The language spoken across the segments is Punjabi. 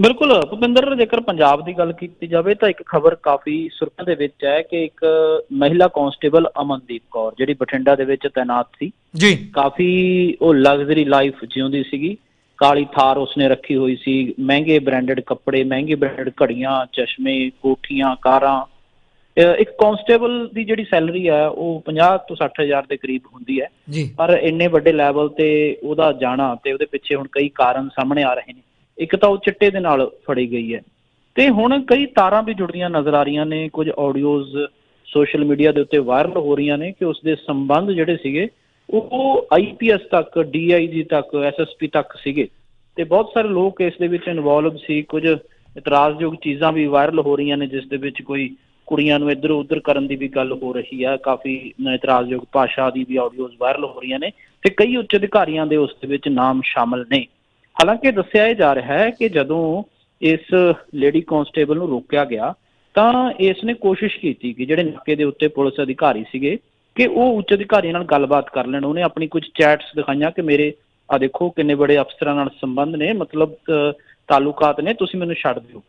ਬਿਲਕੁਲ ਭੁਪਿੰਦਰ ਜੇਕਰ ਪੰਜਾਬ ਦੀ ਗੱਲ ਕੀਤੀ ਜਾਵੇ ਤਾਂ ਇੱਕ ਖਬਰ ਕਾਫੀ ਸੁਰਖੀਆਂ ਦੇ ਵਿੱਚ ਹੈ ਕਿ ਇੱਕ ਮਹਿਲਾ ਕਾਂਸਟੇਬਲ ਅਮਨਦੀਪ ਕੌਰ ਜਿਹੜੀ ਬਠਿੰਡਾ ਦੇ ਵਿੱਚ ਤਾਇਨਾਤ ਸੀ। ਜੀ। ਕਾਫੀ ਉਹ ਲਗਜ਼ਰੀ ਲਾਈਫ ਜਿਉਂਦੀ ਸੀਗੀ। ਕਾਲੀ ਥਾਰ ਉਸਨੇ ਰੱਖੀ ਹੋਈ ਸੀ। ਮਹਿੰਗੇ ਬ੍ਰਾਂਡਡ ਕੱਪੜੇ ਮਹਿੰਗੇ ਬ੍ਰਾਂਡਡ ਘੜੀਆਂ ਚਸ਼ਮੇ ਕੋਠੀਆਂ ਕਾਰਾਂ। ਇੱਕ ਕਾਂਸਟੇਬਲ ਦੀ ਜਿਹੜੀ ਸੈਲਰੀ ਹੈ ਉਹ 50 ਤੋਂ 60 ਹਜ਼ਾਰ ਦੇ ਕਰੀਬ ਹੁੰਦੀ ਹੈ। ਪਰ ਇੰਨੇ ਵੱਡੇ ਲੈਵਲ ਤੇ ਉਹਦਾ ਜਾਣਾ ਤੇ ਉਹਦੇ ਪਿੱਛੇ ਹੁਣ ਕਈ ਕਾਰਨ ਸਾਹਮਣੇ ਆ ਰਹੇ ਨੇ। ਇੱਕ ਤਾਂ ਉਹ ਚਿੱਟੇ ਦੇ ਨਾਲ ਫੜੀ ਗਈ ਹੈ। ਤੇ ਹੁਣ ਕਈ ਤਾਰਾਂ ਵੀ ਜੁੜਦੀਆਂ ਨਜ਼ਰ ਆ ਰਹੀਆਂ ਨੇ, ਕੁਝ ਆਡੀਓਜ਼ ਸੋਸ਼ਲ ਮੀਡੀਆ ਦੇ ਉੱਤੇ ਵਾਇਰਲ ਹੋ ਰਹੀਆਂ ਨੇ ਕਿ ਉਸ ਦੇ ਸੰਬੰਧ ਜਿਹੜੇ ਸੀਗੇ, ਉਹ ਆਈਪੀਐਸ ਤੱਕ ਡੀਆਈਜੀ ਤੱਕ ਐਸਐਸਪੀ ਤੱਕ ਸੀਗੇ। ਤੇ ਬਹੁਤ ਸਾਰੇ ਲੋਕ ਇਸ ਦੇ ਵਿੱਚ ਇਨਵੋਲਵ ਸੀ, ਕੁਝ ਇਤਰਾਜ਼ਯੋਗ ਚੀਜ਼ਾਂ ਵੀ ਵਾਇਰਲ ਹੋ ਰਹੀਆਂ ਨੇ, ਜਿਸ ਦੇ ਵਿੱਚ ਕੋਈ ਕੁੜੀਆਂ ਨੂੰ ਇੱਧਰ ਉੱਧਰ ਕਰਨ ਦੀ ਵੀ ਗੱਲ ਹੋ ਰਹੀ ਹੈ ਕਾਫੀ ਇਤਰਾਜ਼ਯੋਗ ਭਾਸ਼ਾ ਦੀ ਵੀ ਆਡੀਓਜ਼ ਵਾਇਰਲ ਹੋ ਰਹੀਆਂ ਨੇ ਤੇ ਕਈ ਉੱਚ ਅਧਿਕਾਰੀਆਂ ਦੇ ਉਸ ਦੇ ਵਿੱਚ ਨਾਮ ਸ਼ਾਮਲ ਨੇ। ਹਾਲਾਂਕਿ ਦੱਸਿਆ ਇਹ ਜਾ ਰਿਹਾ ਹੈ ਕਿ ਜਦੋਂ ਇਸ ਲੇਡੀ ਕਾਂਸਟੇਬਲ ਨੂੰ ਰੋਕਿਆ ਗਿਆ, ਤਾਂ ਇਸ ਨੇ ਕੋਸ਼ਿਸ਼ ਕੀਤੀ ਕਿ ਜਿਹੜੇ ਨਾਕੇ ਦੇ ਉੱਤੇ ਪੁਲਿਸ ਅਧਿਕਾਰੀ ਸੀਗੇ, ਕਿ ਉਹ ਉੱਚ ਅਧਿਕਾਰੀਆਂ ਨਾਲ ਗੱਲਬਾਤ ਕਰ ਲੈਣ। ਉਹਨੇ ਆਪਣੀ ਕੁਝ ਚੈਟਸ ਦਿਖਾਈਆਂ ਕਿ ਮੇਰੇ ਆ ਦੇਖੋ ਕਿੰਨੇ ਬੜੇ ਅਫਸਰਾਂ ਨਾਲ ਸੰਬੰਧ ਨੇ, ਮਤਲਬ ਤਾਲੁਕਾਤ ਨੇ, ਤੁਸੀਂ ਮੈਨੂੰ ਛੱਡ ਦਿਓ।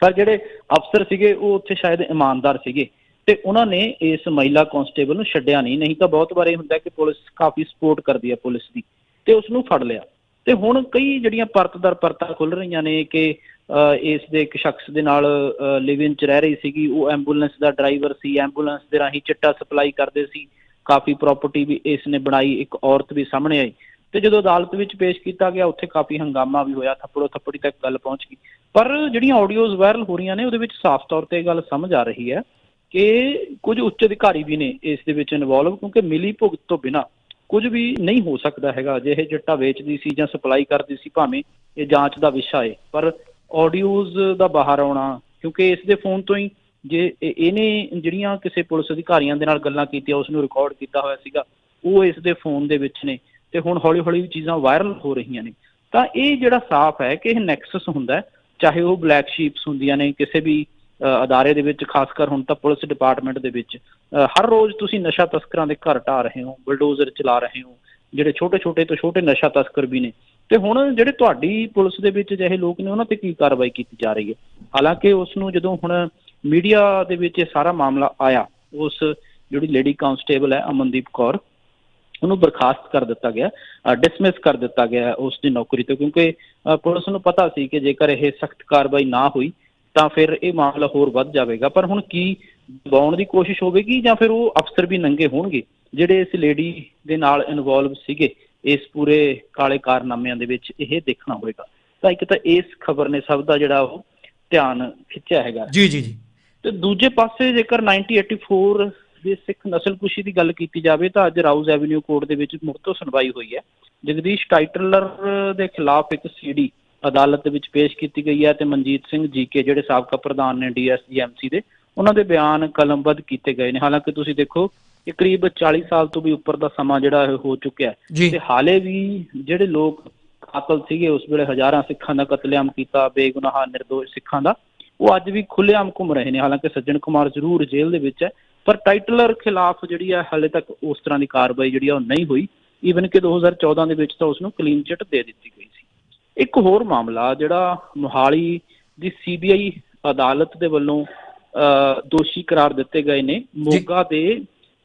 ਪਰ ਜਿਹੜੇ ਅਫਸਰ ਸੀਗੇ, ਉਹ ਉੱਥੇ ਸ਼ਾਇਦ ਇਮਾਨਦਾਰ ਸੀਗੇ। ਤੇ ਉਹਨਾਂ ਨੇ ਇਸ ਮਹਿਲਾ ਕਾਂਸਟੇਬਲ ਨੂੰ ਛੱਡਿਆ ਨਹੀਂ। ਨਹੀਂ ਤਾਂ ਬਹੁਤ ਵਾਰ ਇਹ ਹੁੰਦਾ ਕਿ ਪੁਲਿਸ ਕਾਫੀ ਸਪੋਰਟ ਕਰਦੀ ਹੈ ਪੁਲਿਸ ਦੀ। ਤੇ ਉਸ ਨੂੰ ਫੜ ਲਿਆ। ਤੇ ਹੁਣ ਕਈ ਜਿਹੜੀਆਂ ਪਰਤਦਰ ਪਰਤਾਂ ਖੁੱਲ ਰਹੀਆਂ ਨੇ ਕਿ ਅਹ, ਇਸ ਦੇ ਇੱਕ ਸ਼ਖਸ ਦੇ ਨਾਲ ਲਿਵ ਇਨ ਚ ਰਹਿ ਰਹੀ ਸੀਗੀ ਉਹ ਐਂਬੂਲੈਂਸ ਦਾ ਡਰਾਈਵਰ ਸੀ ਐਂਬੂਲੈਂਸ ਦੇ ਰਾਹੀਂ ਚਿੱਟਾ ਸਪਲਾਈ ਕਰਦੇ ਸੀ ਕਾਫੀ ਪ੍ਰਾਪਰਟੀ ਵੀ ਇਸ ਨੇ ਬਣਾਈ ਇੱਕ ਔਰਤ ਵੀ ਸਾਹਮਣੇ ਆਈ। ਤੇ ਜਦੋਂ ਅਦਾਲਤ ਵਿੱਚ ਪੇਸ਼ ਕੀਤਾ ਗਿਆ ਉੱਥੇ ਕਾਫੀ ਹੰਗਾਮਾ ਵੀ ਹੋਇਆ ਥੱਪੜੋ ਥੱਪੜੀ ਤੱਕ ਗੱਲ ਪਹੁੰਚ ਗਈ। ਪਰ ਜਿਹੜੀਆਂ ਆਡੀਓਜ਼ ਵਾਇਰਲ ਹੋ ਰਹੀਆਂ ਨੇ ਉਹਦੇ ਵਿੱਚ ਸਾਫ਼ ਤੌਰ ਤੇ ਇਹ ਗੱਲ ਸਮਝ ਆ ਰਹੀ ਹੈ ਕਿ ਕੁਝ ਉੱਚ ਅਧਿਕਾਰੀ ਵੀ ਨੇ ਇਸ ਦੇ ਵਿੱਚ ਇਨਵੋਲਵ ਕਿਉਂਕਿ ਮਿਲੀ ਭੁਗਤ ਤੋਂ ਬਿਨਾ ਕੁਝ ਵੀ ਨਹੀਂ ਹੋ ਸਕਦਾ ਹੈਗਾ ਜੇ ਇਹ ਚਿੱਟਾ ਵੇਚਦੀ ਸੀ ਜਾਂ ਸਪਲਾਈ ਕਰਦੀ ਸੀ, ਭਾਵੇਂ ਇਹ ਜਾਂਚ ਦਾ ਵਿਸ਼ਾ ਹੈ ਪਰ ਆਡੀਓਜ਼ ਦਾ ਬਾਹਰ ਆਉਣਾ, ਕਿਉਂਕਿ ਇਸ ਦੇ ਫੋਨ ਤੋਂ ਹੀ ਜੇ ਇਹ- ਇਹਨੇ ਜਿਹੜੀਆਂ ਕਿਸੇ ਪੁਲਿਸ ਅਧਿਕਾਰੀਆਂ ਦੇ ਨਾਲ ਗੱਲਾਂ ਕੀਤੀਆਂ ਉਸ ਨੂੰ ਰਿਕਾਰਡ ਕੀਤਾ ਹੋਇਆ ਸੀਗਾ, ਉਹ ਇਸ ਦੇ ਫੋਨ ਦੇ ਵਿੱਚ ਨੇ। ਤੇ ਹੁਣ ਹੌਲੀ-ਹੌਲੀ ਚੀਜ਼ਾਂ ਵਾਇਰਲ ਹੋ ਰਹੀਆਂ ਨੇ। ਤਾਂ ਇਹ ਜਿਹੜਾ ਸਾਫ਼ ਹੈ ਕਿ ਇਹ ਨੈਕਸਸ ਹੁੰਦਾ ਚਾਹੇ ਉਹ ਬਲੈਕ ਸ਼ੀਪਸ ਹੁੰਦੀਆਂ ਨੇ, ਕਿਸੇ ਵੀ ਅਦਾਰੇ ਦੇ ਵਿੱਚ ਖਾਸ ਕਰ ਹੁਣ ਤਾਂ ਪੁਲਿਸ ਡਿਪਾਰਟਮੈਂਟ ਦੇ ਵਿੱਚ ਹਰ ਰੋਜ਼ ਤੁਸੀਂ ਨਸ਼ਾ ਤਸਕਰਾਂ ਦੇ ਘਰ ਢਾ ਰਹੇ ਹੋ ਬਲਡੋਜ਼ਰ ਚਲਾ ਰਹੇ ਹੋ, ਜਿਹੜੇ ਛੋਟੇ-ਛੋਟੇ ਤੋਂ ਛੋਟੇ ਨਸ਼ਾ ਤਸਕਰ ਵੀ ਨੇ। ਤੇ ਹੁਣ ਜਿਹੜੇ ਤੁਹਾਡੀ ਪੁਲਿਸ ਦੇ ਵਿੱਚ ਜਿਹੇ ਲੋਕ ਨੇ, ਉਹਨਾਂ ਤੇ ਕੀ ਕਾਰਵਾਈ ਕੀਤੀ ਜਾ ਰਹੀ ਹੈ? ਹਾਲਾਂਕਿ ਉਸ ਨੂੰ ਜਦੋਂ ਹੁਣ ਮੀਡੀਆ ਦੇ ਵਿੱਚ ਇਹ ਸਾਰਾ ਮਾਮਲਾ ਆਇਆ, ਉਸ ਜਿਹੜੀ ਲੇਡੀ ਕਾਂਸਟੇਬਲ ਹੈ, ਅਮਨਦੀਪ ਕੌਰ, ਉਹਨੂੰ ਬਰਖਾਸਤ ਕਰ ਦਿੱਤਾ ਗਿਆ ਡਿਸਮਿਸ ਕਰ ਦਿੱਤਾ ਗਿਆ ਉਸ ਦੀ ਨੌਕਰੀ ਤੋਂ, ਕਿਉਂਕਿ ਪੁਲਿਸ ਨੂੰ ਪਤਾ ਸੀ ਕਿ ਜੇਕਰ ਇਹ ਸਖਤ ਕਾਰਵਾਈ ਨਾ ਹੋਈ ਤਾਂ ਫਿਰ ਇਹ ਮਾਮਲਾ ਹੋਰ ਵੱਧ ਜਾਵੇਗਾ। ਪਰ ਹੁਣ ਕੀ ਦਬਾਉਣ ਦੀ ਕੋਸ਼ਿਸ਼ ਹੋਵੇਗੀ ਜਾਂ ਫਿਰ ਉਹ ਅਫਸਰ ਵੀ ਨੰਗੇ ਹੋਣਗੇ? ਜਿਹੜੇ ਇਸ ਲੇਡੀ ਦੇ ਨਾਲ ਇਨਵੋਲਵ ਸੀਗੇ ਇਸ ਪੂਰੇ ਕਾਲੇ ਕਾਰਨਾਮਿਆਂ ਦੇ ਵਿੱਚ ਇਹ ਦੇਖਣਾ ਹੋਵੇਗਾ। ਤਾਂ ਇੱਕ ਤਾਂ ਇਸ ਖਬਰ ਨੇ ਸਭ ਦਾ ਜਿਹੜਾ ਉਹ ਧਿਆਨ ਖਿੱਚਿਆ ਹੈਗਾ। ਜੀ ਜੀ ਜੀ। ਤੇ ਦੂਜੇ ਪਾਸੇ ਜੇਕਰ 1984 ਦੇ ਸਿੱਖ ਨਸਲਕੁਸ਼ੀ ਦੀ ਗੱਲ ਕੀਤੀ ਜਾਵੇ ਤਾਂ ਅੱਜ ਰਾਉਜ਼ ਐਵਨਿਊ ਕੋਰਟ ਦੇ ਵਿੱਚ ਮੁੜ ਤੋਂ ਸੁਣਵਾਈ ਹੋਈ ਹੈ। ਜਗਦੀਸ਼ ਟਾਈਟਲਰ ਦੇ ਖਿਲਾਫ ਇੱਕ ਸੀਡੀ ਅਦਾਲਤ ਦੇ ਵਿੱਚ ਪੇਸ਼ ਕੀਤੀ ਗਈ ਹੈ ਤੇ ਮਨਜੀਤ ਸਿੰਘ ਜੀਕੇ ਜਿਹੜੇ ਸਾਬਕਾ ਪ੍ਰਧਾਨ ਨੇ ਡੀਐਸਜੀਐਮਸੀ ਦੇ ਉਹਨਾਂ ਦੇ ਬਿਆਨ ਕਲਮਬੱਧ ਕੀਤੇ ਗਏ ਨੇ। ਹਾਲਾਂਕਿ ਤੁਸੀਂ ਦੇਖੋ ਇਹ ਕਰੀਬ 40 ਸਾਲ ਤੋਂ ਵੀ ਉੱਪਰ ਦਾ ਸਮਾਂ ਜਿਹੜਾ ਹੋ ਚੁੱਕਿਆ ਹੈ। ਤੇ ਹਾਲੇ ਵੀ ਜਿਹੜੇ ਲੋਕ ਕਾਤਲ ਸੀਗੇ ਉਸ ਵੇਲੇ ਹਜ਼ਾਰਾਂ ਸਿੱਖਾਂ ਦਾ ਕਤਲੇਆਮ ਕੀਤਾ ਬੇਗੁਨਾਹ ਨਿਰਦੋਸ਼ ਸਿੱਖਾਂ ਦਾ ਉਹ ਅੱਜ ਵੀ ਖੁੱਲ੍ਹੇਆਮ ਘੁੰਮ ਰਹੇ ਨੇ। ਹਾਲਾਂਕਿ ਸੱਜਣ ਕੁਮਾਰ ਜ਼ਰੂਰ ਜੇਲ੍ਹ ਦੇ ਵਿੱਚ ਹੈ ਪਰ ਟਾਈਟਲਰ ਖਿਲਾਫ ਜਿਹੜੀ ਹੈ ਹਾਲੇ ਤੱਕ ਉਸ ਤਰ੍ਹਾਂ ਦੀ ਕਾਰਵਾਈ ਜਿਹੜੀ ਆ ਉਹ ਨਹੀਂ ਹੋਈ। ਈਵਨ ਕਿ 2014 ਦੇ ਵਿੱਚ ਤਾਂ ਉਸ ਨੂੰ ਕਲੀਨ ਚਿੱਟ ਦੇ ਦਿੱਤੀ ਇੱਕ ਹੋਰ ਮਾਮਲਾ ਜਿਹੜਾ ਮੋਹਾਲੀ ਦੀ ਸੀਬੀਆਈ ਅਦਾਲਤ ਦੇ ਵੱਲੋਂ ਦੋਸ਼ੀ ਕਰਾਰ ਦਿੱਤੇ ਗਏ ਨੇ। ਮੋਗਾ ਦੇ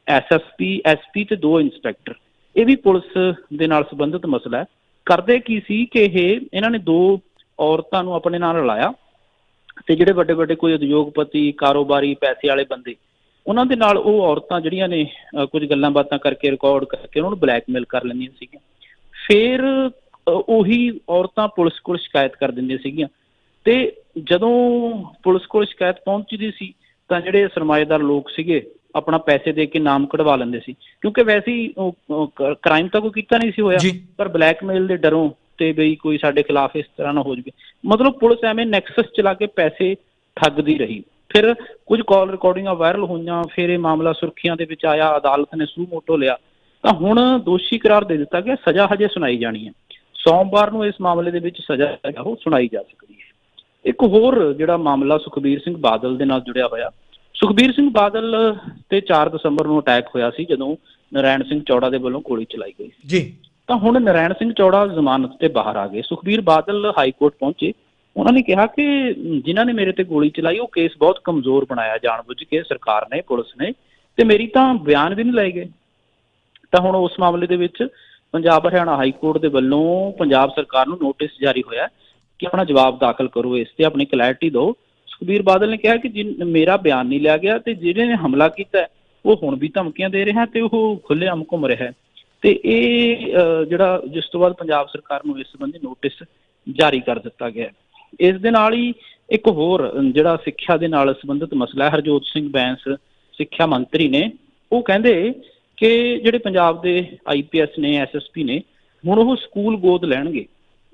ਐਸਐਸਪੀ ਐਸਪੀ ਤੇ ਦੋ ਇੰਸਪੈਕਟਰ। ਇਹ ਵੀ ਪੁਲਿਸ ਦੇ ਨਾਲ ਸੰਬੰਧਿਤ ਮਸਲਾ ਹੈ। ਕਰਦੇ ਕੀ ਸੀ ਕਿ ਇਹ ਇਹਨਾਂ ਨੇ ਦੋ ਔਰਤਾਂ ਨੂੰ ਆਪਣੇ ਨਾਲ ਰਲਾਇਆ ਤੇ ਜਿਹੜੇ ਵੱਡੇ ਵੱਡੇ ਕੋਈ ਉਦਯੋਗਪਤੀ ਕਾਰੋਬਾਰੀ ਪੈਸੇ ਵਾਲੇ ਬੰਦੇ ਉਹਨਾਂ ਦੇ ਨਾਲ ਉਹ ਔਰਤਾਂ ਜਿਹੜੀਆਂ ਨੇ ਕੁਝ ਗੱਲਾਂ ਬਾਤਾਂ ਕਰਕੇ ਰਿਕਾਰਡ ਕਰਕੇ ਉਹਨਾਂ ਨੂੰ ਬਲੈਕਮੇਲ ਕਰ ਲੈਂਦੀਆਂ ਸੀਗੀਆਂ। ਫਿਰ ਉਹੀ ਔਰਤਾਂ ਪੁਲਿਸ ਕੋਲ ਸ਼ਿਕਾਇਤ ਕਰ ਦਿੰਦੀਆਂ ਸੀਗੀਆਂ। ਤੇ ਜਦੋਂ ਪੁਲਿਸ ਕੋਲ ਸ਼ਿਕਾਇਤ ਪਹੁੰਚਦੀ ਸੀ ਤਾਂ ਜਿਹੜੇ ਸਰਮਾਏਦਾਰ ਲੋਕ ਸੀਗੇ ਆਪਣਾ ਪੈਸੇ ਦੇ ਕੇ ਨਾਮ ਕਢਵਾ ਲੈਂਦੇ ਸੀ। ਕਿਉਂਕਿ ਵੈਸੇ ਹੀ ਕ੍ਰਾਈਮ ਤਾਂ ਕੋਈ ਕੀਤਾ ਨਹੀਂ ਸੀ ਹੋਇਆ। ਪਰ ਬਲੈਕਮੇਲ ਦੇ ਡਰੋਂ ਤੇ ਬਈ ਕੋਈ ਸਾਡੇ ਖਿਲਾਫ ਇਸ ਤਰ੍ਹਾਂ ਨਾ ਹੋ ਜਾਵੇ। ਮਤਲਬ ਪੁਲਿਸ ਐਵੇਂ ਨੈਕਸਸ ਚਲਾ ਕੇ ਪੈਸੇ ਠੱਗਦੀ ਰਹੀ। ਫਿਰ ਕੁਝ ਕਾਲ ਰਿਕਾਰਡਿੰਗਾਂ ਵਾਇਰਲ ਹੋਈਆਂ ਫਿਰ ਇਹ ਮਾਮਲਾ ਸੁਰਖੀਆਂ ਦੇ ਵਿੱਚ ਆਇਆ ਅਦਾਲਤ ਨੇ ਸੂ ਮੋਟੋ ਲਿਆ। ਤਾਂ ਹੁਣ ਦੋਸ਼ੀ ਕਰਾਰ ਦੇ ਦਿੱਤਾ ਗਿਆ ਸਜ਼ਾ ਹਜੇ ਸੁਣਾਈ ਜਾਣੀ ਹੈ। ਸੋਮਵਾਰ ਨੂੰ ਇਸ ਮਾਮਲੇ ਦੇ ਵਿੱਚ ਸਜ਼ਾ ਉਹ ਸੁਣਾਈ ਜਾ ਸਕਦੀ ਹੈ। ਇੱਕ ਹੋਰ ਜਿਹੜਾ ਮਾਮਲਾ ਸੁਖਬੀਰ ਸਿੰਘ ਬਾਦਲ ਦੇ ਨਾਲ ਜੁੜਿਆ ਹੋਇਆ ਸੁਖਬੀਰ ਸਿੰਘ ਬਾਦਲ ਤੇ 4 ਦਸੰਬਰ ਨੂੰ ਅਟੈਕ ਹੋਇਆ ਸੀ ਜਦੋਂ ਨਰਾਇਣ ਸਿੰਘ ਚੌੜਾ ਦੇ ਵੱਲੋਂ ਗੋਲੀ ਚਲਾਈ ਗਈ ਸੀ। ਜੀ। ਤਾਂ ਹੁਣ ਨਰਾਇਣ ਸਿੰਘ ਚੌੜਾ ਜ਼ਮਾਨਤ ਤੇ ਬਾਹਰ ਆ ਗਏ। ਸੁਖਬੀਰ ਬਾਦਲ ਹਾਈ ਕੋਰਟ ਪਹੁੰਚੇ। ਉਹਨਾਂ ਨੇ ਕਿਹਾ ਕਿ ਜਿਨ੍ਹਾਂ ਨੇ ਮੇਰੇ ਤੇ ਗੋਲੀ ਚਲਾਈ ਉਹ ਕੇਸ ਬਹੁਤ ਕਮਜ਼ੋਰ ਬਣਾਇਆ ਜਾਣਬੁੱਝ ਕੇ ਸਰਕਾਰ ਨੇ ਪੁਲਿਸ ਨੇ ਤੇ ਮੇਰੀ ਤਾਂ ਬਿਆਨ ਵੀ ਨਹੀਂ ਲਏ ਗਏ। ਤਾਂ ਹੁਣ ਉਸ ਮਾਮਲੇ ਦੇ ਵਿੱਚ ਪੰਜਾਬ ਹਰਿਆਣਾ ਹਾਈ ਕੋਰਟ ਦੇ ਵੱਲੋਂ ਪੰਜਾਬ ਸਰਕਾਰ ਨੂੰ ਨੋਟਿਸ ਜਾਰੀ ਹੋਇਆ ਕਿ ਆਪਣਾ ਜਵਾਬ ਦਾਖਲ ਕਰੋ ਇਸ ਤੇ ਆਪਣੀ ਕਲੈਰਿਟੀ ਦਿਓ ਸੁਖਬੀਰ ਬਾਦਲ ਨੇ ਕਿਹਾ ਕਿ ਮੇਰਾ ਬਿਆਨ ਨਹੀਂ ਲਿਆ ਗਿਆ ਤੇ ਜਿਹੜੇ ਨੇ ਹਮਲਾ ਕੀਤਾ ਹੈ, ਉਹ ਹੁਣ ਵੀ ਧਮਕੀਆਂ ਦੇ ਰਿਹਾ ਤੇ ਉਹ ਖੁੱਲ੍ਹੇਆਮ ਘੁੰਮ ਰਿਹਾ ਤੇ ਇਹ ਜਿਹੜਾ ਜਿਸ ਤੋਂ ਬਾਅਦ ਪੰਜਾਬ ਸਰਕਾਰ ਨੂੰ ਇਸ ਸੰਬੰਧੀ ਨੋਟਿਸ ਜਾਰੀ ਕਰ ਦਿੱਤਾ ਗਿਆ ਹੈ। ਇਸ ਦੇ ਨਾਲ ਹੀ ਇੱਕ ਹੋਰ ਜਿਹੜਾ ਸਿੱਖਿਆ ਦੇ ਨਾਲ ਸੰਬੰਧਿਤ ਮਸਲਾ ਹੈ ਹਰਜੋਤ ਸਿੰਘ ਬੈਂਸ ਸਿੱਖਿਆ ਮੰਤਰੀ ਨੇ ਉਹ ਕਹਿੰਦੇ ਕਿ ਜਿਹੜੇ ਪੰਜਾਬ ਦੇ ਆਈਪੀਐਸ ਨੇ ਐਸਐਸਪੀ ਨੇ ਹੁਣ ਉਹ ਸਕੂਲ ਗੋਦ ਲੈਣਗੇ।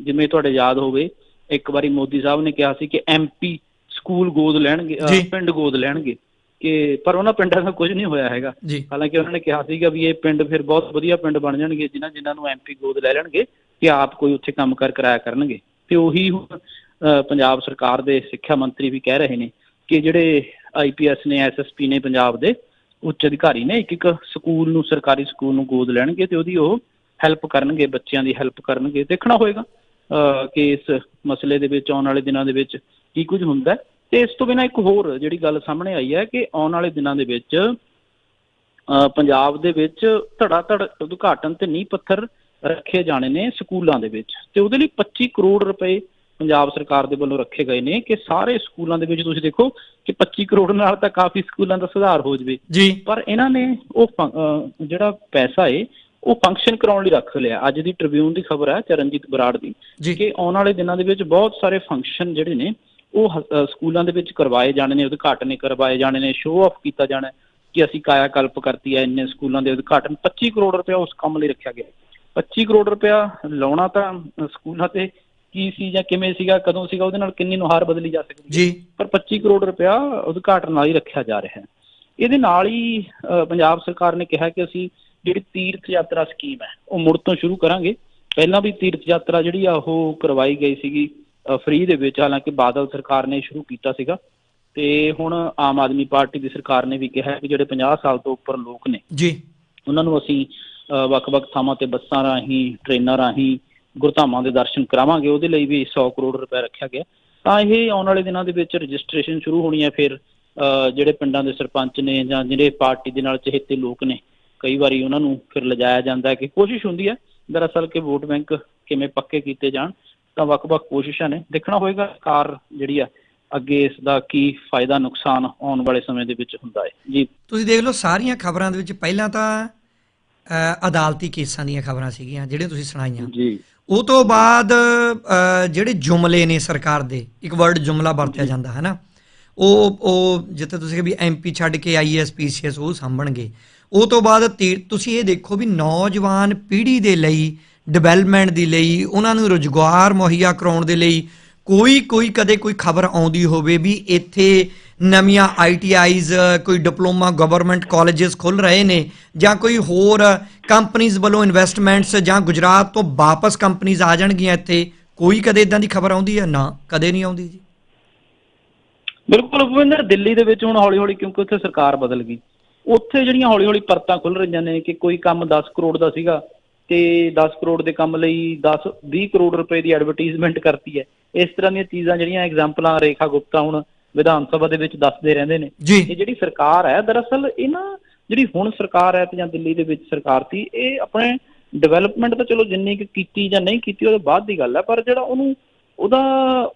ਜਿਵੇਂ ਤੁਹਾਡੇ ਯਾਦ ਹੋਵੇ ਇੱਕ ਵਾਰੀ ਮੋਦੀ ਸਾਹਿਬ ਨੇ ਕਿਹਾ ਸੀ ਕਿ ਐਮਪੀ ਸਕੂਲ ਗੋਦ ਲੈਣਗੇ। ਪਿੰਡ ਗੋਦ ਲੈਣਗੇ। ਕਿ ਪਰ ਉਹਨਾਂ ਪਿੰਡਾਂ ਦਾ ਕੁਝ ਨਹੀਂ ਹੋਇਆ ਹੈਗਾ। ਹਾਲਾਂਕਿ ਉਹਨਾਂ ਨੇ ਕਿਹਾ ਸੀਗਾ ਵੀ ਇਹ ਪਿੰਡ ਫਿਰ ਬਹੁਤ ਵਧੀਆ ਪਿੰਡ ਬਣ ਜਾਣਗੇ ਜਿਨ੍ਹਾਂ ਜਿਨ੍ਹਾਂ ਨੂੰ ਐਮਪੀ ਗੋਦ ਲੈ ਲੈਣਗੇ ਕਿ ਆਪ ਕੋਈ ਉੱਥੇ ਕੰਮ ਕਰ ਕਰਾਇਆ ਕਰਨਗੇ। ਤੇ ਉਹੀ ਹੁਣ ਪੰਜਾਬ ਸਰਕਾਰ ਦੇ ਸਿੱਖਿਆ ਮੰਤਰੀ ਵੀ ਕਹਿ ਰਹੇ ਨੇ ਕਿ ਜਿਹੜੇ ਆਈਪੀਐਸ ਨੇ ਐਸਐਸਪੀ ਨੇ ਪੰਜਾਬ ਦੇ ਉੱਚ ਅਧਿਕਾਰੀ ਨੇ ਇੱਕ ਇੱਕ ਸਕੂਲ ਨੂੰ ਸਰਕਾਰੀ ਸਕੂਲ ਨੂੰ ਗੋਦ ਲੈਣਗੇ ਤੇ ਉਹਦੀ ਉਹ ਹੈਲਪ ਕਰਨਗੇ ਬੱਚਿਆਂ ਦੀ ਹੈਲਪ ਕਰਨਗੇ। ਦੇਖਣਾ ਹੋਏਗਾ ਕਿ ਇਸ ਮਸਲੇ ਦੇ ਵਿੱਚ ਆਉਣ ਵਾਲੇ ਦਿਨਾਂ ਦੇ ਵਿੱਚ ਕੀ ਕੁਝ ਹੁੰਦਾ ਤੇ ਇਸ ਤੋਂ ਬਿਨਾਂ ਇੱਕ ਹੋਰ ਜਿਹੜੀ ਗੱਲ ਸਾਹਮਣੇ ਆਈ ਹੈ ਕਿ ਆਉਣ ਵਾਲੇ ਦਿਨਾਂ ਦੇ ਵਿੱਚ ਅ, ਪੰਜਾਬ ਦੇ ਵਿੱਚ ਧੜਾ ਧੜ ਉਦਘਾਟਨ ਤੇ ਨੀਂਹ ਪੱਥਰ ਰੱਖੇ ਜਾਣੇ ਨੇ ਸਕੂਲਾਂ ਦੇ ਵਿੱਚ। ਤੇ ਉਹਦੇ ਲਈ 25 ਕਰੋੜ ਰੁਪਏ ਪੰਜਾਬ ਸਰਕਾਰ ਦੇ ਵੱਲੋਂ ਰੱਖੇ ਗਏ ਨੇ ਕਿ ਸਾਰੇ ਸਕੂਲਾਂ ਦੇ ਵਿੱਚ ਤੁਸੀਂ ਦੇਖੋ ਕਿ 25 ਕਰੋੜ ਨਾਲ ਤਾਂ ਕਾਫੀ ਸਕੂਲਾਂ ਦਾ ਸੁਧਾਰ ਹੋ ਜਵੇ। ਪਰ ਇਹਨਾਂ ਨੇ ਉਹ ਜਿਹੜਾ ਪੈਸਾ ਏ ਉਹ ਫੰਕਸ਼ਨ ਕਰਾਉਣ ਲਈ ਰੱਖ ਲਿਆ। ਅੱਜ ਦੀ ਟ੍ਰਿਬਿਊਨ ਦੀ ਖਬਰ ਹੈ ਚਰਨਜੀਤ ਬਰਾੜ ਦੀ ਕਿ ਆਉਣ ਵਾਲੇ ਦਿਨਾਂ ਦੇ ਵਿੱਚ ਬਹੁਤ ਸਾਰੇ ਫੰਕਸ਼ਨ ਜਿਹੜੇ ਨੇ ਉਹ ਸਕੂਲਾਂ ਦੇ ਵਿੱਚ ਕਰਵਾਏ ਜਾਣੇ ਨੇ ਉਦਘਾਟਨ ਕਰਵਾਏ ਜਾਣੇ ਨੇ ਸ਼ੋਅ ਆਫ ਕੀਤਾ ਜਾਣਾ ਕਿ ਅਸੀਂ ਕਾਇਆ ਕਲਪ ਕਰਤੀ ਹੈ ਇੰਨੇ ਸਕੂਲਾਂ ਦੇ ਉਦਘਾਟਨ। 25 ਕਰੋੜ ਰੁਪਇਆ ਉਸ ਕੰਮ ਲਈ ਰੱਖਿਆ ਗਿਆ। 25 ਕਰੋੜ ਰੁਪਇਆ ਲਾਉਣਾ ਤਾਂ ਸਕੂਲਾਂ ਤੇ ਕੀ ਸੀ ਜਾਂ ਕਿਵੇਂ ਸੀਗਾ ਕਦੋਂ ਸੀਗਾ ਉਹਦੇ ਨਾਲ ਕਿੰਨੀ ਨੁਹਾਰ ਬਦਲੀ ਜਾ ਸਕਦੀ ਜੀ। ਪਰ 25 ਕਰੋੜ ਰੁਪਇਆ ਉਦਘਾਟਨ ਨਾਲ ਹੀ ਰੱਖਿਆ ਜਾ ਰਿਹਾ ਹੈ। ਇਹਦੇ ਨਾਲ ਹੀ ਪੰਜਾਬ ਸਰਕਾਰ ਨੇ ਕਿਹਾ ਕਿ ਅਸੀਂ ਜਿਹੜੀ ਤੀਰਥ ਯਾਤਰਾ ਸਕੀਮ ਹੈ ਉਹ ਮੁੜ ਤੋਂ ਸ਼ੁਰੂ ਕਰਾਂਗੇ। ਪਹਿਲਾਂ ਵੀ ਤੀਰਥ ਯਾਤਰਾ ਜਿਹੜੀ ਆ ਉਹ ਕਰਵਾਈ ਗਈ ਸੀਗੀ ਫ੍ਰੀ ਦੇ ਵਿੱਚ। ਹਾਲਾਂਕਿ ਬਾਦਲ ਸਰਕਾਰ ਨੇ ਸ਼ੁਰੂ ਕੀਤਾ ਸੀਗਾ। ਤੇ ਹੁਣ ਆਮ ਆਦਮੀ ਪਾਰਟੀ ਦੀ ਸਰਕਾਰ ਨੇ ਵੀ ਕਿਹਾ ਕਿ ਜਿਹੜੇ 50 ਸਾਲ ਤੋਂ ਉੱਪਰ ਲੋਕ ਨੇ ਜੀ। ਉਹਨਾਂ ਨੂੰ ਅਸੀਂ ਵੱਖ-ਵੱਖ ਥਾਵਾਂ ਤੇ ਬੱਸਾਂ ਰਾਹੀਂ ਟ੍ਰੇਨਾਂ ਰਾਹੀਂ ਗੁਰਧਾਮਾਂ ਦੇ ਦਰਸ਼ਨ ਕਰਾਵਾਂਗੇ ਉਹਦੇ ਲਈ ਵੀ 100 ਕਰੋੜ ਰੁਪਏ ਰੱਖਿਆ ਗਿਆ। ਤਾਂ ਇਹ ਆਉਣ ਵਾਲੇ ਦਿਨਾਂ ਦੇ ਵਿੱਚ ਰਜਿਸਟ੍ਰੇਸ਼ਨ ਸ਼ੁਰੂ ਹੋਣੀ ਹੈ ਫਿਰ ਜਿਹੜੇ ਪਿੰਡਾਂ ਦੇ ਸਰਪੰਚ ਨੇ ਜਾਂ ਜਿਹੜੇ ਪਾਰਟੀ ਦੇ ਨਾਲ ਚਹੇਤੇ ਲੋਕ ਨੇ ਕਈ ਵਾਰੀ ਉਹਨਾਂ ਨੂੰ ਫਿਰ ਲਿਜਾਇਆ ਜਾਂਦਾ ਹੈ ਕਿ ਕੋਸ਼ਿਸ਼ ਹੁੰਦੀ ਹੈ ਦਰਅਸਲ ਕਿ ਵੋਟ ਬੈਂਕ ਕਿਵੇਂ ਪੱਕੇ ਕੀਤੇ ਜਾਣ ਤਾਂ ਵੱਖ-ਵੱਖ ਕੋਸ਼ਿਸ਼ਾਂ ਨੇ। ਦੇਖਣਾ ਹੋਏਗਾ ਕਾਰ ਜਿਹੜੀ ਆ ਅੱਗੇ ਇਸ ਦਾ ਕੀ ਫਾਇਦਾ ਨੁਕਸਾਨ ਆਉਣ ਵਾਲੇ ਸਮੇਂ ਦੇ ਵਿੱਚ ਹੁੰਦਾ ਹੈ। ਜੀ। ਤੁਸੀਂ ਦੇਖ ਲਓ ਸਾਰੀਆਂ ਖਬਰਾਂ ਦੇ ਵਿੱਚ ਪਹਿਲਾਂ ਤਾਂ ਅਦਾਲਤੀ ਕੇਸਾਂ ਦੀਆਂ ਖਬਰਾਂ ਸੀਗੀਆਂ ਜਿਹੜੇ ਤੁਸੀਂ ਸੁਣਾਈਆਂ। ਜੀ। ਉਹ ਤੋਂ ਬਾਅਦ ਜਿਹੜੇ ਜੁਮਲੇ ਨੇ ਸਰਕਾਰ ਦੇ ਇੱਕ ਵਰਡ ਜੁਮਲਾ ਵਰਤਿਆ ਜਾਂਦਾ ਹੈ ਨਾ ਉਹ ਉਹ ਜਿੱਥੇ ਤੁਸੀਂ ਕਿਹਾ ਵੀ ਐਮਪੀ ਛੱਡ ਕੇ ਆਈਐਸ ਪੀਸੀਐਸ ਉਹ ਸਾਂਭਣਗੇ। ਉਹ ਤੋਂ ਬਾਅਦ ਤੁਸੀਂ ਇਹ ਦੇਖੋ ਵੀ ਨੌਜਵਾਨ ਪੀੜ੍ਹੀ ਦੇ ਲਈ ਡਿਵੈਲਪਮੈਂਟ ਦੇ ਲਈ ਉਹਨਾਂ ਨੂੰ ਰੁਜ਼ਗਾਰ ਮੁਹੱਈਆ ਕਰਾਉਣ ਦੇ ਲਈ ਕੋਈ ਕੋਈ ਕਦੇ ਕੋਈ ਖਬਰ ਆਉਂਦੀ ਹੋਵੇ ਵੀ ਇੱਥੇ ਨਵੀਆਂ ਆਈਟੀਆਈਜ਼ ਕੋਈ ਡਿਪਲੋਮਾ ਗਵਰਨਮੈਂਟ ਕਾਲਜਸ ਖੁੱਲ ਰਹੇ ਨੇ ਜਾਂ ਕੋਈ ਹੋਰ ਕੰਪਨੀਆਂ ਵੱਲੋਂ ਇਨਵੈਸਟਮੈਂਟਸ ਜਾਂ ਗੁਜਰਾਤ ਤੋਂ ਵਾਪਸ ਕੰਪਨੀਆਂ ਆ ਜਾਣਗੀਆਂ ਇੱਥੇ, ਕੋਈ ਕਦੇ ਇਦਾਂ ਦੀ ਖਬਰ ਆਉਂਦੀ ਹੈ? ਨਾ, ਕਦੇ ਨਹੀਂ ਆਉਂਦੀ ਜੀ। ਬਿਲਕੁਲ ਭੁਪਿੰਦਰ ਦਿੱਲੀ ਦੇ ਵਿੱਚ ਹੁਣ ਹੌਲੀ-ਹੌਲੀ ਕਿਉਂਕਿ ਉੱਥੇ ਸਰਕਾਰ ਬਦਲ ਗਈ। ਉੱਥੇ ਜਿਹੜੀਆਂ ਹੌਲੀ-ਹੌਲੀ ਪਰਤਾਂ ਖੁੱਲ ਰਹੀਆਂ ਨੇ ਕਿ ਕੋਈ ਕੰਮ 10 ਕਰੋੜ ਦਾ ਸੀਗਾ ਤੇ 10 ਕਰੋੜ ਦੇ ਕੰਮ ਲਈ 10 20 ਕਰੋੜ ਰੁਪਏ ਦੀ ਐਡਵਰਟਾਈਜ਼ਮੈਂਟ ਕਰਤੀ ਹੈ। ਇਸ ਤਰ੍ਹਾਂ ਦੀਆਂ ਚੀਜ਼ਾਂ ਜਿਹੜੀਆਂ ਐਗਜ਼ਾਮਪਲਾਂ ਰੇਖਾ ਗੁਪਤਾ ਹੁਣ ਵਿਧਾਨ ਸਭਾ ਦੇ ਵਿੱਚ ਦੱਸਦੇ ਰਹਿੰਦੇ ਨੇ। ਇਹ ਜਿਹੜੀ ਸਰਕਾਰ ਹੈ ਦਰਅਸਲ ਇਹ ਨਾ ਜਿਹੜੀ ਹੁਣ ਸਰਕਾਰ ਹੈ ਤੇ ਜਾਂ ਦਿੱਲੀ ਦੇ ਵਿੱਚ ਸਰਕਾਰ ਸੀ ਇਹ ਆਪਣੇ ਡਿਵੈਲਪਮੈਂਟ ਤਾਂ ਚਲੋ ਜਿੰਨੀ ਕੁ ਕੀਤੀ ਜਾਂ ਨਹੀਂ ਕੀਤੀ ਉਹਦੇ ਬਾਅਦ ਦੀ ਗੱਲ ਹੈ ਪਰ ਜਿਹੜਾ ਉਹਨੂੰ ਉਹਦਾ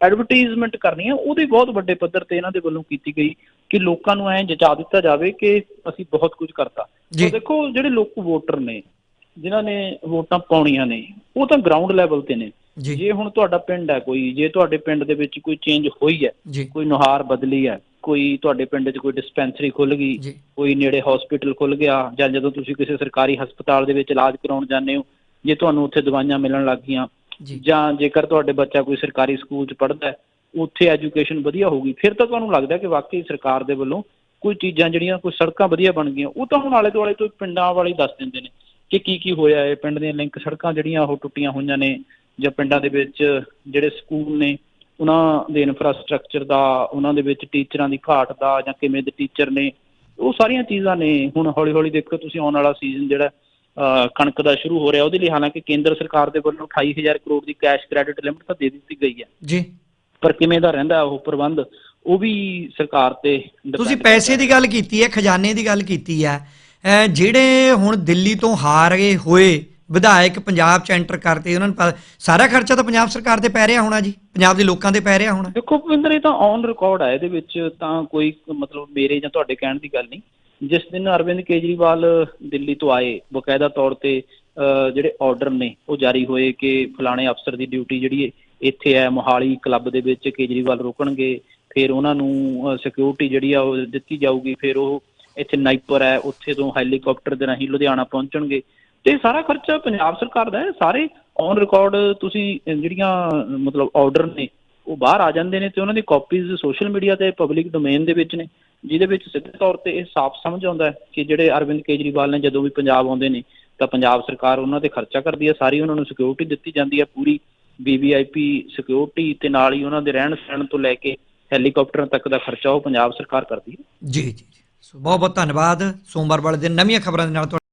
ਐਡਵਰਟਾਈਜ਼ਮੈਂਟ ਕਰਨੀ ਹੈ ਉਹਦੀ ਬਹੁਤ ਵੱਡੇ ਪੱਧਰ ਤੇ ਇਹਨਾਂ ਦੇ ਵੱਲੋਂ ਕੀਤੀ ਗਈ ਕਿ ਲੋਕਾਂ ਨੂੰ ਐਂ ਜਚਾ ਦਿੱਤਾ ਜਾਵੇ ਕਿ ਅਸੀਂ ਬਹੁਤ ਕੁਝ ਕਰਤਾ। ਤਾਂ ਦੇਖੋ ਜਿਹੜੇ ਲੋਕ ਵੋਟਰ ਨੇ ਜਿਨ੍ਹਾਂ ਨੇ ਵੋਟਾਂ ਪਾਉਣੀਆਂ ਨੇ ਉਹ ਤਾਂ ਗਰਾਊਂਡ ਲੈਵਲ ਤੇ ਨੇ। ਜੀ। ਜੇ ਹੁਣ ਤੁਹਾਡਾ ਪਿੰਡ ਹੈ ਕੋਈ ਜੇ ਤੁਹਾਡੇ ਪਿੰਡ ਦੇ ਵਿੱਚ ਕੋਈ ਚੇਂਜ ਹੋਈ ਹੈ ਕੋਈ ਨੁਹਾਰ ਬਦਲੀ ਹੈ ਕੋਈ ਤੁਹਾਡੇ ਪਿੰਡ 'ਚ ਕੋਈ ਡਿਸਪੈਂਸਰੀ ਖੁੱਲ ਗਈ ਕੋਈ ਨੇੜੇ ਹਸਪੀਟਲ ਖੁੱਲ ਗਿਆ ਜਾਂ ਜਦੋਂ ਤੁਸੀਂ ਕਿਸੇ ਸਰਕਾਰੀ ਹਸਪਤਾਲ ਦੇ ਵਿੱਚ ਇਲਾਜ ਕਰਾਉਣ ਜਾਂਦੇ ਹੋ ਜੇ ਤੁਹਾਨੂੰ ਉੱਥੇ ਦਵਾਈਆਂ ਮਿਲਣ ਲੱਗ ਗਈਆਂ ਜੀ। ਜੇਕਰ ਤੁਹਾਡੇ ਬੱਚਾ ਕੋਈ ਸਰਕਾਰੀ ਸਕੂਲ 'ਚ ਪੜ੍ਹਦਾ ਹੈ ਉੱਥੇ ਐਜੂਕੇਸ਼ਨ ਵਧੀਆ ਹੋਊਗੀ ਫਿਰ ਤਾਂ ਤੁਹਾਨੂੰ ਲੱਗਦਾ ਕਿ ਵਾਕਈ ਸਰਕਾਰ ਦੇ ਵੱਲੋਂ ਕੋਈ ਚੀਜ਼ਾਂ ਜਿਹੜੀਆਂ ਕੋਈ ਸੜਕਾਂ ਵਧੀਆ ਬਣ ਗਈਆਂ ਉਹ ਤਾਂ ਹੁਣ ਆਲੇ ਦੁਆਲੇ ਤੋਂ ਪਿੰਡਾਂ ਵਾਲੇ ਦੱਸ ਦਿੰਦੇ ਨੇ ਕਿ ਕੀ ਕੀ ਹੋਇਆ ਹੈ ਪਿੰਡ ਦੀਆਂ ਲਿੰਕ ਸੜਕਾਂ ਜਿਹੜੀਆਂ ਉਹ ਟੁੱਟੀਆਂ ਹੋਈਆਂ ਨੇ ਜਾਂ ਪਿੰਡਾਂ ਦੇ ਵਿੱਚ ਜਿਹੜੇ ਸਕੂਲ ਨੇ ਉਹਨਾਂ ਦੇ ਇਨਫਰਾਸਟ੍ਰਕਚਰ ਦਾ ਉਹਨਾਂ ਦੇ ਵਿੱਚ ਟੀਚਰਾਂ ਦੀ ਘਾਟ ਦਾ ਜਾਂ ਕਿਵੇਂ ਦੇ ਟੀਚਰ ਨੇ ਉਹ ਸਾਰੀਆਂ ਚੀਜ਼ਾਂ ਨੇ। ਹੁਣ ਹੌਲੀ ਹੌਲੀ ਦੇਖੋ ਤੁਸੀਂ ਆਉਣ ਵਾਲਾ ਸੀਜ਼ਨ ਜਿਹੜਾ ਕਣਕ ਦਾ ਸ਼ੁਰੂ ਹੋ ਰਿਹਾ ਉਹਦੇ ਲਈ ਹਾਲਾਂਕਿ ਕੇਂਦਰ ਸਰਕਾਰ ਦੇ ਵੱਲੋਂ 28000 ਕਰੋੜ ਦੀ ਕੈਸ਼ ਕ੍ਰੈਡਿਟ ਲਿਮਟ ਤਾਂ ਦੇ ਦਿੱਤੀ ਗਈ ਹੈ। ਜੀ। ਪਰ ਕਿਵੇਂ ਦਾ ਰਹਿੰਦਾ ਉਹ ਪ੍ਰਬੰਧ ਉਹ ਵੀ ਸਰਕਾਰ ਤੇ ਤੁਸੀਂ ਪੈਸੇ। ਦੀ ਗੱਲ ਕੀਤੀ ਹੈ ਖਜ਼ਾਨੇ ਦੀ ਗੱਲ ਕੀਤੀ ਹੈ। ਜਿਹੜੇ ਹੁਣ ਦਿੱਲੀ ਤੋਂ ਹਾਰ ਗਏ ਹੋਏ ਵਿਧਾਇਕ ਪੰਜਾਬ ਚ ਐਂਟਰ ਕਰਤੇ, ਉਹਨਾਂ ਨੂੰ ਸਾਰਾ ਖਰਚਾ ਤਾਂ ਪੰਜਾਬ ਸਰਕਾਰ ਤੇ ਪੈ ਰਿਹਾ ਹੋਣਾ ਜੀ, ਪੰਜਾਬ ਦੇ ਲੋਕਾਂ ਤੇ ਪੈ ਰਿਹਾ ਹੋਣਾ। ਦੇਖੋ ਭੁਪਿੰਦਰ, ਇਹ ਤਾਂ ਔਨ ਰਿਕਾਰਡ ਹੈ ਇਹਦੇ ਵਿੱਚ ਤਾਂ ਕੋਈ ਮਤਲਬ ਮੇਰੇ ਜਾਂ ਤੁਹਾਡੇ ਕਹਿਣ ਦੀ ਗੱਲ ਨਹੀਂ। ਜਿਸ ਦਿਨ ਅਰਵਿੰਦ ਕੇਜਰੀਵਾਲ ਦਿੱਲੀ ਤੋਂ ਆਏ, ਬਕਾਇਦਾ ਤੌਰ ਤੇ ਜਿਹੜੇ ਆਰਡਰ ਨੇ, ਉਹ ਜਾਰੀ ਹੋਏ ਕਿ ਫਲਾਣੇ ਅਫਸਰ ਦੀ ਡਿਊਟੀ ਜਿਹੜੀ ਹੈ ਇੱਥੇ ਹੈ, ਮੋਹਾਲੀ ਕਲੱਬ ਦੇ ਵਿੱਚ ਕੇਜਰੀਵਾਲ ਰੁਕਣਗੇ, ਫਿਰ ਉਹਨਾਂ ਨੂੰ ਸਿਕਿਉਰਿਟੀ ਜਿਹੜੀ ਆ ਉਹ ਦਿੱਤੀ ਜਾਊਗੀ, ਫਿਰ ਉਹ ਇੱਥੇ ਨਾਈਪਰ ਹੈ, ਉੱਥੇ ਤੋਂ ਹੈਲੀਕਾਪਟਰ ਦੇ ਰਾਹੀਂ ਲੁਧਿਆਣਾ ਪਹੁੰਚਣਗੇ। ਤੇ ਸਾਰਾ ਖਰਚਾ ਪੰਜਾਬ ਸਰਕਾਰ ਦਾ ਹੈ। ਸਾਰੇ ਔਨ ਰਿਕਾਰਡ ਤੁਸੀਂ ਜਿਹੜੀਆਂ ਮਤਲਬ ਆਰਡਰ ਨੇ, ਉਹ ਬਾਹਰ ਆ ਜਾਂਦੇ ਨੇ ਤੇ ਉਹਨਾਂ ਦੀ ਕਾਪੀਜ਼ ਸੋਸ਼ਲ ਮੀਡੀਆ ਤੇ ਪਬਲਿਕ ਡੋਮੇਨ ਦੇ ਵਿੱਚ ਨੇ, ਜਿਹਦੇ ਵਿੱਚ ਸਿੱਧੇ ਤੌਰ ਤੇ ਇਹ ਸਾਫ਼ ਸਮਝ ਆਉਂਦਾ ਹੈ ਕਿ ਜਿਹੜੇ ਅਰਵਿੰਦ ਕੇਜਰੀਵਾਲ ਨੇ, ਜਦੋਂ ਵੀ ਪੰਜਾਬ ਆਉਂਦੇ ਨੇ, ਤਾਂ ਪੰਜਾਬ ਸਰਕਾਰ ਉਹਨਾਂ ਤੇ ਖਰਚਾ ਕਰਦੀ ਹੈ। ਸਾਰੀ ਉਹਨਾਂ ਨੂੰ ਸਿਕਿਉਰਿਟੀ ਦਿੱਤੀ ਜਾਂਦੀ ਹੈ। ਪੂਰੀ ਵੀਵੀਆਈਪੀ ਸਿਕਿਉਰਿਟੀ ਤੇ ਨਾਲ ਹੀ ਉਹਨਾਂ ਦੇ ਰਹਿਣ ਸਹਿਣ ਤੋਂ ਲੈ ਕੇ ਹੈਲੀਕਾਪਟਰਾਂ ਤੱਕ ਦਾ ਖਰਚਾ ਉਹ ਪੰਜਾਬ ਸਰਕਾਰ ਕਰਦੀ ਹੈ। ਜੀ ਜੀ ਸੋ ਬਹੁਤ ਬਹੁਤ ਧੰਨਵਾਦ। ਸੋਮਵਾਰ ਵਾਲੇ ਦਿਨ ਨਵੀਆਂ ਖਬਰਾਂ ਦੇ ਨਾਲ ਤੁਹਾਡੇ